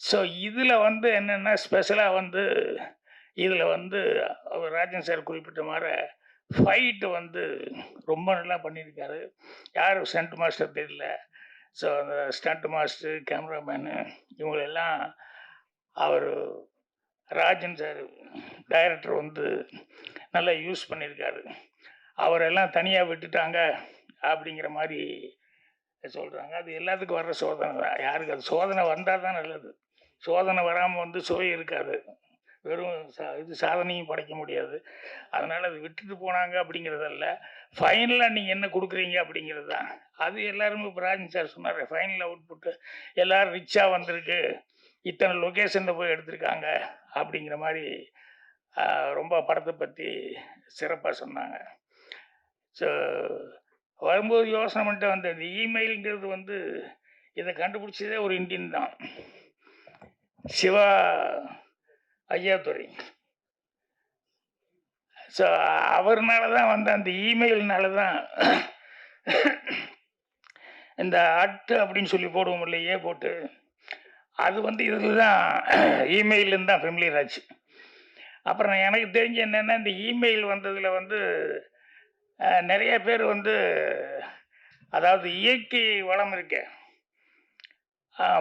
So இதில் வந்து என்னென்னா ஸ்பெஷலாக வந்து இதில் வந்து அவர் ராஜன் சார் குறிப்பிட்ட மாதிரி ஃபைட்டு வந்து ரொம்ப நல்லா பண்ணியிருக்காரு. யாரும் ஸ்டண்ட் மாஸ்டர் தெரியல. ஸோ அந்த ஸ்டண்ட் மாஸ்டர், கேமராமேனு இவங்களெல்லாம் அவர் ராஜன் சார் டைரக்டர் வந்து நல்லா யூஸ் பண்ணியிருக்காரு. அவரெல்லாம் தனியாக விட்டுட்டாங்க அப்படிங்கிற மாதிரி சொல்கிறாங்க அது எல்லாத்துக்கும் வர்ற சோதனை தான். யாருக்கு அது சோதனை வந்தால் தான் நல்லது. சோதனை வராமல் வந்து சுவை இருக்காது. வெறும் சா இது சாதனையும் படைக்க முடியாது. அதனால் அது விட்டுட்டு போனாங்க அப்படிங்கிறதல்ல. ஃபைனலாக நீங்கள் என்ன கொடுக்குறீங்க அப்படிங்கிறது தான். அது எல்லாருமே இப்ப ராஜன் சார் சொன்னார் ஃபைனல் அவுட்புட்டு எல்லோரும் ரிச்சாக வந்திருக்கு. இத்தனை லொக்கேஷனில் போய் எடுத்திருக்காங்க அப்படிங்கிற மாதிரி ரொம்ப படத்தை பற்றி சிறப்பாக சொன்னாங்க. ஸோ வரும்போது யோசனை பண்ணிட்டு வந்த இந்த இமெயிலுங்கிறது வந்து இதை கண்டுபிடிச்சதே ஒரு இந்தியன் தான். சிவா ஐயாதுரை ஸோ அவர்னால தான் வந்து அந்த இமெயில்னால தான் இந்த அட் அப்படின்னு சொல்லி போடுவோம் இல்லையே போட்டு. அது வந்து இதில் தான் இமெயிலேருந்து தான் ஃபெமிலியர் ஆச்சு. அப்புறம் எனக்கு தெரிஞ்ச என்னென்னா இந்த இமெயில் வந்ததில் வந்து நிறைய பேர் வந்து அதாவது இயற்கை வளம் இருக்கேன்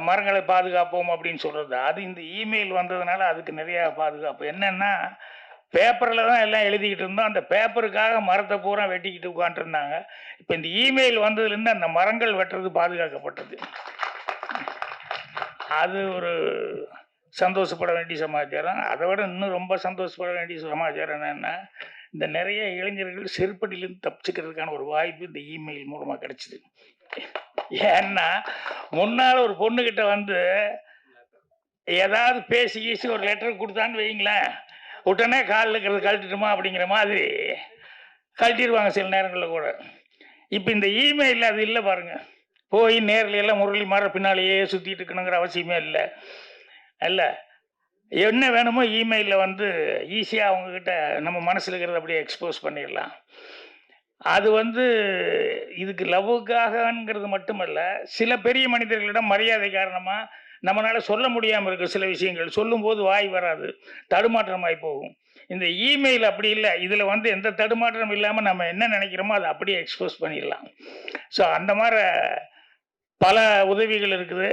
மரங்களை பாதுகாப்போம் அப்படின்னு சொல்கிறது அது இந்த இமெயில் வந்ததுனால அதுக்கு நிறையா பாதுகாப்பு. என்னென்னா பேப்பரில் தான் எல்லாம் எழுதிக்கிட்டு இருந்தோம். அந்த பேப்பருக்காக மரத்தை பூரா வெட்டிக்கிட்டு உட்காந்துருந்தாங்க இப்போ இந்த இமெயில் வந்ததுலேருந்து அந்த மரங்கள் வெட்டுறது பாதுகாக்கப்பட்டது. அது ஒரு சந்தோஷப்பட வேண்டிய சமாச்சாரம். அதை விட இன்னும் ரொம்ப சந்தோஷப்பட வேண்டிய சமாச்சாரம் என்னென்னா இந்த நிறைய இளைஞர்கள் செருப்படியிலேருந்து தப்பிச்சுக்கிறதுக்கான ஒரு வாய்ப்பு இந்த இமெயில் மூலமாக கிடச்சிது ஏன்னா, முன்னால் ஒரு பொண்ணுக்கிட்ட வந்து ஏதாவது பேசி கீசி ஒரு லெட்டர் கொடுத்தான்னு வைங்களேன் உடனே காலில் இருக்கிறது கழட்டிட்டுமா அப்படிங்கிற மாதிரி கழட்டிடுவாங்க சில நேரங்களில் கூட. இப்போ இந்த இமெயிலில் அது இல்லை பாருங்கள் போய் நேரில் எல்லாம் முரளி மாற பின்னாலேயே சுற்றிட்டு இருக்கணுங்கிற அவசியமே இல்லை அல்ல என்ன வேணுமோ இமெயிலில் வந்து ஈஸியாக அவங்கக்கிட்ட நம்ம மனசில் இருக்கிறத அப்படியே எக்ஸ்போஸ் பண்ணிடலாம். அது வந்து இதுக்கு லவ்வுக்காகங்கிறது மட்டுமல்ல, சில பெரிய மனிதர்களிடம் மரியாதை காரணமாக நம்மளால் சொல்ல முடியாமல் இருக்க சில விஷயங்கள். சொல்லும்போது வாய் வராது. தடுமாற்றமாய் போகும். இந்த இமெயில் அப்படி இல்லை இதில் வந்து எந்த தடுமாற்றம் இல்லாமல் நம்ம என்ன நினைக்கிறோமோ அதை அப்படியே எக்ஸ்போஸ் பண்ணிடலாம். ஸோ அந்த மாதிரி பல உதவிகள் இருக்குது.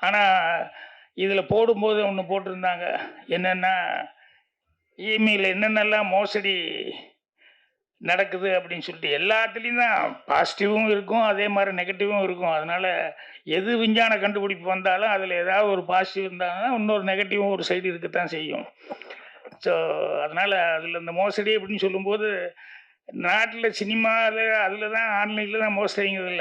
ஆனால் இதில் போடும்போது ஒன்று போட்டிருந்தாங்க. என்னென்னா இமெயிலில் என்னென்னலாம் மோசடி நடக்குது அப்படின்னு சொல்லிட்டு எல்லாத்துலேயும் தான் பாசிட்டிவும் இருக்கும். அதே மாதிரி நெகட்டிவும் இருக்கும். அதனால் எது விஞ்ஞான கண்டுபிடிப்பு வந்தாலும் அதில் ஏதாவது ஒரு பாசிட்டிவ் இருந்தாங்கன்னா, இன்னொரு நெகட்டிவும் ஒரு சைடு இருக்கத்தான் செய்யும். ஸோ அதனால் அதில் இந்த மோசடி அப்படின்னு சொல்லும்போது, நாட்டில் சினிமாவில் அதில் தான் ஆன்லைனில் தான் மோசடிங்கிறது